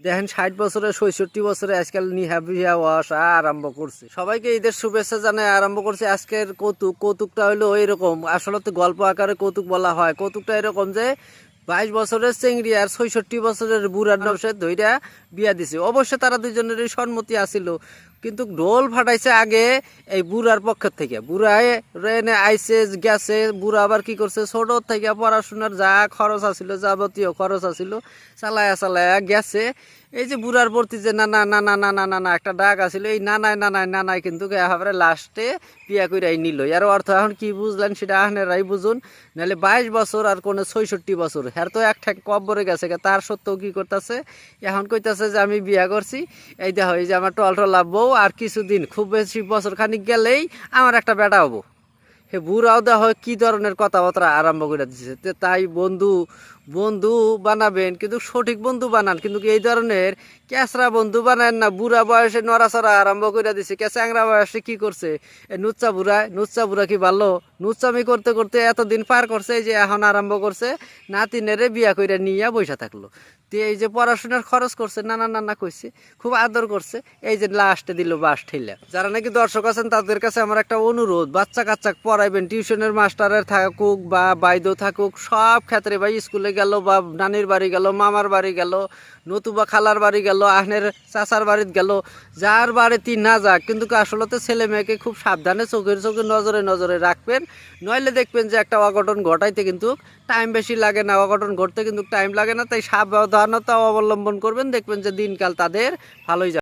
দেখেন ষাট বছরে, ছয়ষট্টি বছরে আজকাল নিহা বিহা আসা আরম্ভ করছে। সবাইকে ঈদের শুভেচ্ছা জানায় আরম্ভ করছে। আজকের কৌতুক, কৌতুকটা হলো এরকম আসলে তো গল্প আকারে কৌতুক বলা হয়। কৌতুকটা এরকম যে বাইশ বছরের চেংড়ি আর ছয়ষট্টি বছরের বুড়ার নবসে ধৈরা বিয়া দিছে। অবশ্য তারা দুজনেরই সম্মতি আসিল কিন্তু ঢোল ফাটাইছে আগে এই বুড়ার পক্ষ থেকে। বুড়ায় রেনে আইসে গেছে, বুড়া আবার কি করছে? ছোট থেকে পড়াশোনার যা খরচ আছিল, যাবতীয় খরচ আছিল, চালায়া চালায়া গেছে। এই যে বুড়ার প্রতি যে না না না না না না না না, একটা ডাক আছিল, এই নানায় নানায় নানায় কিন্তু একেবারে লাস্টে বিয়া কইরাই নিল। এর অর্থ এখন কি বুঝলেন সেটা আহনেরাই বুঝুন। নাহলে বাইশ বছর আর কোনো ছয়ষট্টি বছর হ্যার তো এক ঠ্যাক কব্বরে গেছে তার সত্ত্বেও কি করতেছে? এখন কইতাছে যে আমি বিয়া করছি। এই দেখো, এই যে আমার টল টলা বউ আর কিছুদিন, খুব বেশি বছর খানিক গেলেই আমার একটা বেটা হব। হে বুড়াও হয় কী ধরনের কথাবার্তা আরম্ভ করে দিচ্ছে তাই বন্ধু বন্ধু বানাবেন, কিন্তু সঠিক বন্ধু বানান। কিন্তু এই ধরনের ক্যাসরা বন্ধু বানান না? বুড়া বয়সে নড়াচড়া আরম্ভ করে দিছে। ক্যাচাংরা বয়সে কি করছে? নুচ্চা বুড়া নুচ্চা বুড়া কি ভালো নুচ্চামি করতে করতে এতদিন পার করছে যে এখন আরম্ভ করছে নাতিনেরে বিয়া কইরা নিয়ে বসে থাকল। তে এই যে পড়াশোনার খরচ করছে, নানা নানা কইছে, খুব আদর করছে, এই যে লাস্টে দিল বাস ঠেলা যারা নাকি দর্শক আছেন, তাদের কাছে আমার একটা অনুরোধ বাচ্চা কাচ্চা পড়াইবেন, টিউশনের মাস্টারের থাকুক বা বাইদ থাকুক, সব ক্ষেত্রে বা স্কুলে গেল বা নানির বাড়ি গেল, মামার বাড়ি গেল, নতুবা খালার বাড়ি গেল, আহনের চাচার বাড়িতে গেল, যার বাড়িতে না যাক, কিন্তু আসলতে ছেলে মেয়েকে খুব সাবধানে চোখের চোখে নজরে নজরে রাখবেন, নইলে দেখবেন যে একটা অঘটন ঘটাইতে কিন্তু টাইম বেশি লাগে না, অঘটন ঘটতে কিন্তু টাইম লাগে না, তাই সাবধানতা অবলম্বন করবেন, দেখবেন যে দিনকাল তাদের ভালোই